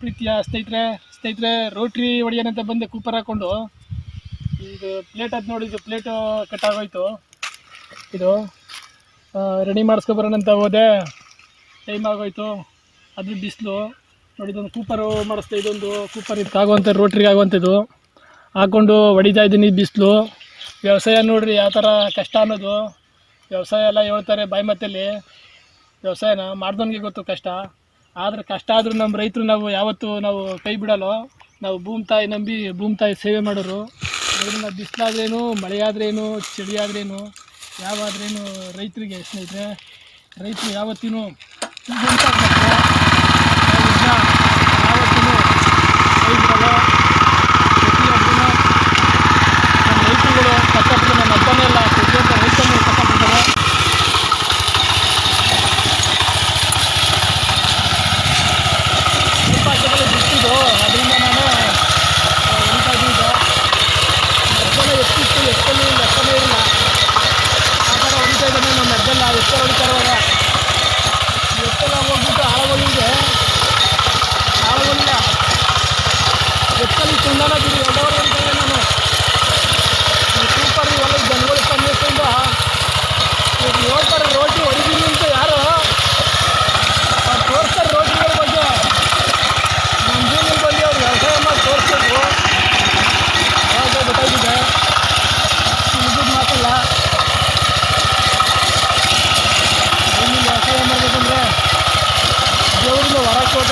ಪ್ರೀತಿಯ ಸ್ನೇಹಿತರೆ ಸ್ನೇಹಿತರೆ, ರೋಟ್ರಿ ಹೊಡಿಯೋಣಂತ ಬಂದೆ ಕೂಪರ್ ಹಾಕೊಂಡು ಇದು ಪ್ಲೇಟ್ ಅದು ನೋಡಿ, ಇದು ಪ್ಲೇಟು ಕಟ್ಟಾಗೋಯ್ತು ಇದು ರೆಡಿ ಅಂತ ಹೋದೆ. ಟೈಮ್ ಆಗೋಯ್ತು. ಅದು ಬಿಸಿಲು. ನೋಡಿದೊಂದು ಕೂಪರು ಮಾಡಿಸ್ತಾ ಇದೊಂದು ಕೂಪರ್ ಇದಕ್ಕಾಗುವಂಥ ರೋಟ್ರಿಗೆ ಆಗುವಂಥದ್ದು. ಹಾಕ್ಕೊಂಡು ಹೊಡಿತಾ ಇದ್ದೀನಿ ಬಿಸಿಲು. ವ್ಯವಸಾಯ ನೋಡ್ರಿ, ಯಾವ ಥರ ಕಷ್ಟ ಅನ್ನೋದು. ವ್ಯವಸಾಯ ಎಲ್ಲ ಹೇಳ್ತಾರೆ ಬಾಯಿ ಮತ್ತಲ್ಲಿ ವ್ಯವಸಾಯನ ಮಾಡ್ದವನಿಗೆ ಗೊತ್ತು ಕಷ್ಟ. ಆದರೆ ಕಷ್ಟ ಆದರೂ ನಮ್ಮ ರೈತರು ನಾವು ಯಾವತ್ತೂ ನಾವು ಕೈ ಬಿಡಲ್ಲೋ. ನಾವು ಭೂಮಿ ತಾಯಿ ನಂಬಿ ಭೂಮಿ ತಾಯಿ ಸೇವೆ ಮಾಡೋರು. ಅದರಿಂದ ಬಿಸಿಲಾದ್ರೇನು ಮಳೆ ಆದ್ರೇನು ಚಳಿ ಆದ್ರೇನು ಯಾವಾದ್ರೇನು ರೈತರಿಗೆ ಸ್ನೇಹಿತರೆ, ರೈತರು ಯಾವತ್ತಿನೂ ನಮ್ಮ ಮೆದ್ದೆಲ್ಲ ಎಷ್ಟೇ ಹೊಡಿತಾ ಇರುವಾಗ. ಎಷ್ಟೆಲ್ಲ ಹೋಗ್ಬಿಟ್ಟು ಆಳಗಳಿದೆ ಆಳಗಳಿಲ್ಲ ಎಷ್ಟಲ್ಲಿ ತುಂಡನ ಬಿಡಿ ಎಲ್ಲವರು ಹೊರ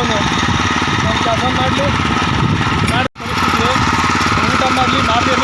ಅವನು. ಕೆಲಸ ಮಾಡಲಿ. ಮಾಡಿ ಪರಿಸ್ಥಿತಿ ಊಟ ಮಾಡಲಿ ಮಾಡಲಿ